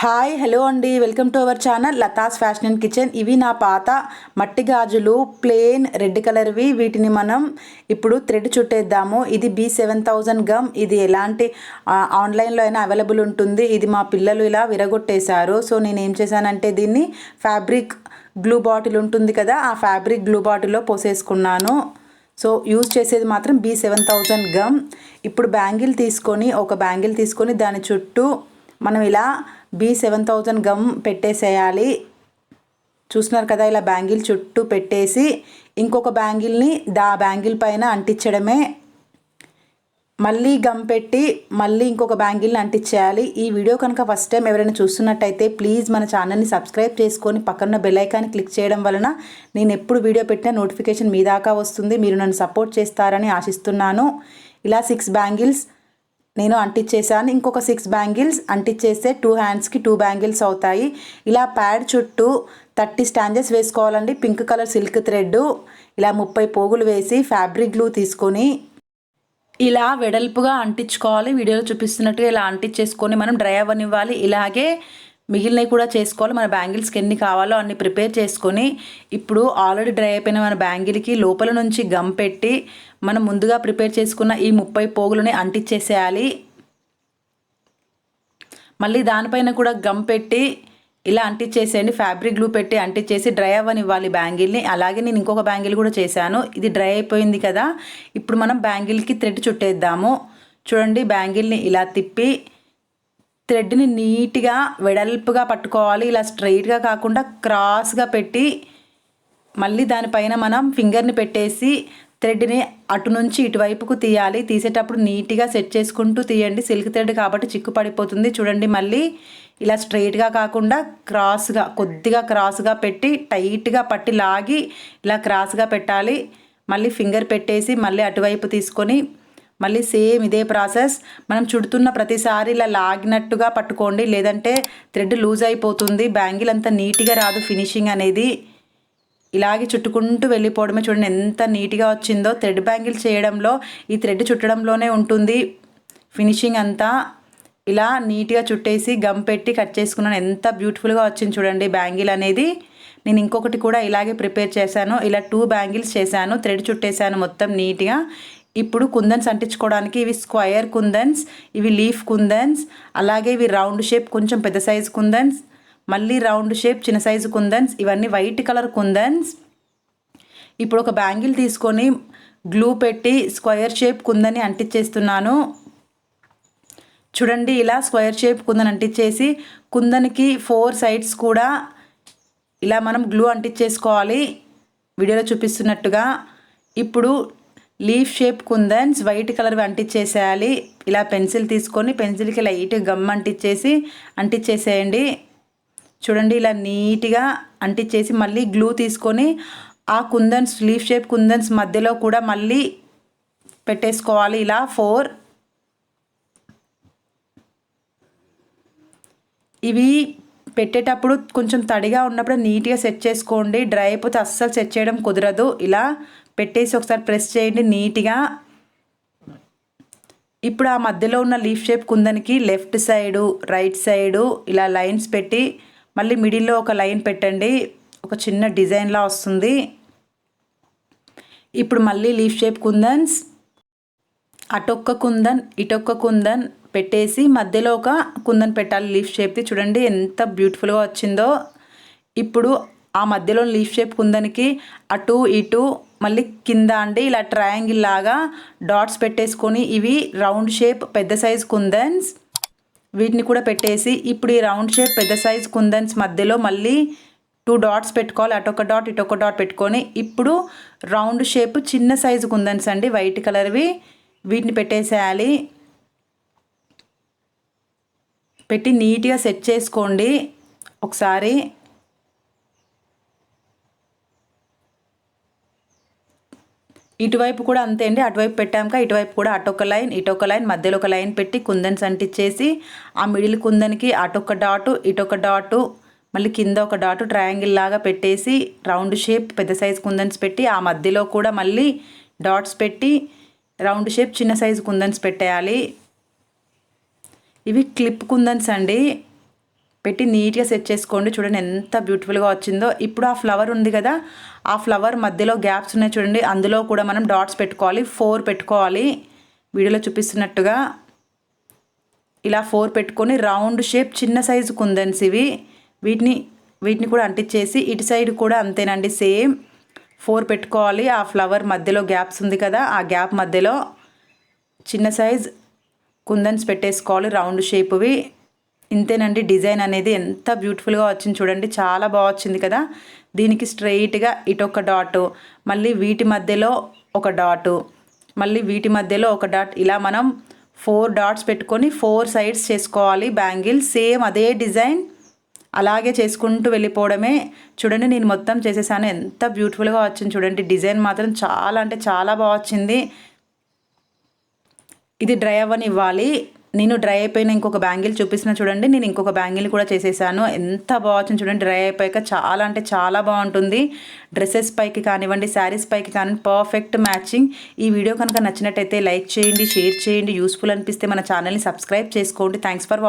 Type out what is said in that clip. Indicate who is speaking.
Speaker 1: Hi hello అండి. Welcome to our channel Latha's fashion and kitchen. ఇవి నా పాత మట్టి గాజులు ప్లేన్ రెడ్ కలర్వి. వీటిని మనం ఇప్పుడు థ్రెడ్ చుట్టేద్దాము. ఇది బీ సెవెన్ థౌజండ్ గమ్ ఇది ఎలాంటి ఆన్లైన్లో అయినా అవైలబుల్ ఉంటుంది. ఇది మా పిల్లలు ఇలా విరగొట్టేశారు. సో నేను ఏం చేశానంటే దీన్ని ఫ్యాబ్రిక్ గ్లూ బాటిల్ ఉంటుంది కదా ఆ ఫ్యాబ్రిక్ గ్లూ బాటిల్లో పోసేసుకున్నాను. సో యూజ్ చేసేది మాత్రం బీ సెవెన్ థౌజండ్ గమ్ ఇప్పుడు బ్యాంగిల్ తీసుకొని ఒక బ్యాంగిల్ తీసుకొని దాని చుట్టూ మనం ఇలా బీ సెవెన్ థౌజండ్ గమ్ పెట్టేసేయాలి. చూస్తున్నారు కదా ఇలా బ్యాంగిల్ చుట్టూ పెట్టేసి ఇంకొక బ్యాంగిల్ని దా బ్యాంగిల్ పైన అంటించడమే. మళ్ళీ గమ్ పెట్టి మళ్ళీ ఇంకొక బ్యాంగిల్ని అంటించేయాలి. ఈ వీడియో కనుక ఫస్ట్ టైం ఎవరైనా చూస్తున్నట్టయితే ప్లీజ్ మన ఛానల్ని సబ్స్క్రైబ్ చేసుకొని పక్కన బెల్ ఐకాన్ని క్లిక్ చేయడం వలన నేను ఎప్పుడు వీడియో పెట్టినా నోటిఫికేషన్ మీ దాకా వస్తుంది. మీరు నన్ను సపోర్ట్ చేస్తారని ఆశిస్తున్నాను. ఇలా సిక్స్ బ్యాంగిల్స్ నేను అంటించేసాను ఇంకొక సిక్స్ బ్యాంగిల్స్ అంటించేస్తే టూ హ్యాండ్స్కి టూ బ్యాంగిల్స్ అవుతాయి. ఇలా ప్యాడ్ చుట్టూ థర్టీ స్టాంజెస్ వేసుకోవాలండి. పింక్ కలర్ సిల్క్ థ్రెడ్ ఇలా ముప్పై పోగులు వేసి ఫ్యాబ్రిక్ గ్లూ తీసుకొని ఇలా వెడల్పుగా అంటించుకోవాలి. వీడియోలో చూపిస్తున్నట్టుగా ఇలా అంటించేసుకొని మనం డ్రై అవ్వనివ్వాలి. ఇలాగే మిగిలినవి కూడా చేసుకోవాలి. మన బ్యాంగిల్స్కి ఎన్ని కావాలో అన్ని ప్రిపేర్ చేసుకొని ఇప్పుడు ఆల్రెడీ డ్రై అయిపోయిన మన బ్యాంగిల్కి లోపల నుంచి గమ్ పెట్టి మనం ముందుగా ప్రిపేర్ చేసుకున్న ఈ ముప్పై పోగులని అంటించేసేయాలి మళ్ళీ దానిపైన కూడా గమ్ పెట్టి ఇలా అంటించేసేయండి ఫ్యాబ్రిక్ గ్లూ పెట్టి అంటించేసి డ్రై అవ్వనివ్వాలి బ్యాంగిల్ని. అలాగే నేను ఇంకొక బ్యాంగిల్ కూడా చేశాను. ఇది డ్రై అయిపోయింది కదా. ఇప్పుడు మనం బ్యాంగిల్కి థ్రెడ్ చుట్టేద్దాము. చూడండి బ్యాంగిల్ని ఇలా తిప్పి థ్రెడ్ని నీట్గా వెడల్పుగా పట్టుకోవాలి. ఇలా స్ట్రైట్గా కాకుండా క్రాస్గా పెట్టి మళ్ళీ దానిపైన మనం ఫింగర్ని పెట్టేసి థ్రెడ్ని అటు నుంచి ఇటువైపుకు తీయాలి. తీసేటప్పుడు నీట్గా సెట్ చేసుకుంటూ తీయండి. సిల్క్ థ్రెడ్ కాబట్టి చిక్కు పడిపోతుంది. చూడండి మళ్ళీ ఇలా స్ట్రైట్గా కాకుండా క్రాస్గా కొద్దిగా క్రాస్గా పెట్టి టైట్గా పట్టి లాగి ఇలా క్రాస్గా పెట్టాలి. మళ్ళీ ఫింగర్ పెట్టేసి మళ్ళీ అటువైపు తీసుకొని మళ్ళీ సేమ్ ఇదే ప్రాసెస్. మనం చుడుతున్న ప్రతిసారి ఇలా లాగినట్టుగా పట్టుకోండి. లేదంటే థ్రెడ్ లూజ్ అయిపోతుంది. బ్యాంగిల్ అంత నీట్గా రాదు ఫినిషింగ్ అనేది. ఇలాగే చుట్టుకుంటూ వెళ్ళిపోవడమే చూడండి ఎంత నీట్గా వచ్చిందో. థ్రెడ్ బ్యాంగిల్ చేయడంలో ఈ థ్రెడ్ చుట్టడంలోనే ఉంటుంది. ఫినిషింగ్ అంతా ఇలా నీట్గా చుట్టేసి గమ్ పెట్టి కట్ చేసుకున్నాను. ఎంత బ్యూటిఫుల్గా వచ్చింది చూడండి బ్యాంగిల్ అనేది. నేను ఇంకొకటి కూడా ఇలాగే ప్రిపేర్ చేశాను. ఇలా టూ బ్యాంగిల్స్ చేశాను. థ్రెడ్ చుట్టేశాను మొత్తం నీట్గా. ఇప్పుడు కుందన్స్ అంటించుకోవడానికి ఇవి స్క్వయర్ కుందన్స్ ఇవి లీఫ్ కుందన్స్ అలాగే ఇవి రౌండ్ షేప్ కొంచెం పెద్ద సైజ్ కుందన్స్ మళ్ళీ రౌండ్ షేప్ చిన్న సైజు కుందన్స్ ఇవన్నీ వైట్ కలర్ కుందన్స్. ఇప్పుడు ఒక బ్యాంగిల్ తీసుకొని గ్లూ పెట్టి స్క్వయర్ షేప్ కుందని అంటించేస్తున్నాను. చూడండి ఇలా స్క్వయర్ షేప్ కుందని అంటించేసి కుందనికి ఫోర్ సైడ్స్ కూడా ఇలా మనం గ్లూ అంటించేసుకోవాలి. వీడియోలో చూపిస్తున్నట్టుగా. ఇప్పుడు leaf shape kundans white colour అంటించేసేయాలి ఇలా పెన్సిల్ తీసుకొని పెన్సిల్కి లైట్ గమ్ అంటించేసి అంటించేసేయండి చూడండి ఇలా నీట్గా అంటించేసి మళ్ళీ గ్లూ తీసుకొని ఆ కుందన్స్ లీఫ్ షేప్ కుందన్స్ మధ్యలో కూడా మళ్ళీ పెట్టేసుకోవాలి. ఇలా ఫోర్. ఇవి పెట్టేటప్పుడు కొంచెం తడిగా ఉన్నప్పుడు నీట్గా సెట్ చేసుకోండి. డ్రై అయిపోతే అస్సలు సెట్ చేయడం కుదరదు. ఇలా పెట్టేసి ఒకసారి ప్రెస్ చేయండి నీట్గా. ఇప్పుడు ఆ మధ్యలో ఉన్న లీఫ్ షేప్ కుందనికి లెఫ్ట్ సైడు రైట్ సైడు ఇలా లైన్స్ పెట్టి మళ్ళీ మిడిల్లో ఒక లైన్ పెట్టండి. ఒక చిన్న డిజైన్లా వస్తుంది. ఇప్పుడు మళ్ళీ లీఫ్ షేప్ కుందన్స్ అటొక్క కుందన్ ఇటొక్క కుందన్ పెట్టేసి మధ్యలో ఒక కుందన్ పెట్టాలి లీఫ్ షేప్ది చూడండి ఎంత బ్యూటిఫుల్గా వచ్చిందో. ఇప్పుడు ఆ మధ్యలో లీఫ్ షేప్ కుందనికి అటు ఇటు మళ్ళీ కింద అండి ఇలా ట్రయాంగిల్ లాగా డాట్స్ పెట్టేసుకొని ఇవి రౌండ్ షేప్ పెద్ద సైజ్ కుందన్స్ వీటిని కూడా పెట్టేసి ఇప్పుడు ఈ రౌండ్ షేప్ పెద్ద సైజ్ కుందన్స్ మధ్యలో మళ్ళీ టూ డాట్స్ పెట్టుకోవాలి. అటొక డాట్ ఇటొక డాట్ పెట్టుకొని ఇప్పుడు రౌండ్ షేప్ చిన్న సైజు కుందన్స్ అండి వైట్ కలర్వి వీటిని పెట్టేసేయాలి. పెట్టి నీట్గా సెట్ చేసుకోండి. ఒకసారి ఇటువైపు కూడా అంతే అండి. అటువైపు పెట్టాక ఇటువైపు కూడా అటొక లైన్ ఇటొక లైన్ మధ్యలో ఒక లైన్ పెట్టి కుందన్స్ అంటించేసి ఆ మిడిల్ కుందనికి అటొక డాటు ఇటొక డాటు మళ్ళీ కింద ఒక డాటు ట్రయాంగిల్ లాగా పెట్టేసి రౌండ్ షేప్ పెద్ద సైజు కుందన్స్ పెట్టి ఆ మధ్యలో కూడా మళ్ళీ డాట్స్ పెట్టి రౌండ్ షేప్ చిన్న సైజు కుందన్స్ పెట్టేయాలి. ఇవి క్లిప్ కుందన్స్ అండి. పెట్టి నీట్గా సెట్ చేసుకోండి. చూడండి ఎంత బ్యూటిఫుల్గా వచ్చిందో. ఇప్పుడు ఆ ఫ్లవర్ ఉంది కదా ఆ ఫ్లవర్ మధ్యలో గ్యాప్స్ ఉన్నాయి చూడండి. అందులో కూడా మనం డాట్స్ పెట్టుకోవాలి ఫోర్ పెట్టుకోవాలి. వీడియోలో చూపిస్తున్నట్టుగా ఇలా ఫోర్ పెట్టుకొని రౌండ్ షేప్ చిన్న సైజు కుందన్స్ ఇవి. వీటిని వీటిని కూడా అంటించేసి ఇటు సైడ్ కూడా అంతేనండి సేమ్ ఫోర్ పెట్టుకోవాలి. ఆ ఫ్లవర్ మధ్యలో గ్యాప్స్ ఉంది కదా ఆ గ్యాప్ మధ్యలో చిన్న సైజ్ కుందన్స్ పెట్టేసుకోవాలి రౌండ్ షేప్వి. ఇంతేనండి డిజైన్ అనేది ఎంత బ్యూటిఫుల్గా వచ్చింది చూడండి. చాలా బాగా వచ్చింది కదా. దీనికి స్ట్రెయిట్గా ఇటొక డాటు మళ్ళీ వీటి మధ్యలో ఒక డాటు మళ్ళీ వీటి మధ్యలో ఒక డాట్. ఇలా మనం ఫోర్ డాట్స్ పెట్టుకొని ఫోర్ సైడ్స్ చేసుకోవాలి బ్యాంగిల్ సేమ్ అదే డిజైన్ అలాగే చేసుకుంటూ వెళ్ళిపోవడమే. చూడండి నేను మొత్తం చేసేసాను. ఎంత బ్యూటిఫుల్గా వచ్చింది చూడండి. డిజైన్ మాత్రం చాలా అంటే చాలా బాగా వచ్చింది. ఇది డ్రై అవ్వని ఇవ్వాలి నేను డ్రై అయిపోయిన ఇంకొక బ్యాంగిల్ చూపిస్తున్నా చూడండి. నేను ఇంకొక బ్యాంగిల్ కూడా చేసేసాను. ఎంత బాగుంది చూడండి. డ్రై అయిపోయాక చాలా అంటే చాలా బాగుంటుంది. డ్రెస్సెస్ పైకి కానివ్వండి శారీస్ పైకి కానివ్వండి పర్ఫెక్ట్ మ్యాచింగ్. ఈ వీడియో కనుక నచ్చినట్టయితే లైక్ చేయండి షేర్ చేయండి. యూస్ఫుల్ అనిపిస్తే మన ఛానల్ని సబ్స్క్రైబ్ చేసుకోండి. Thanks for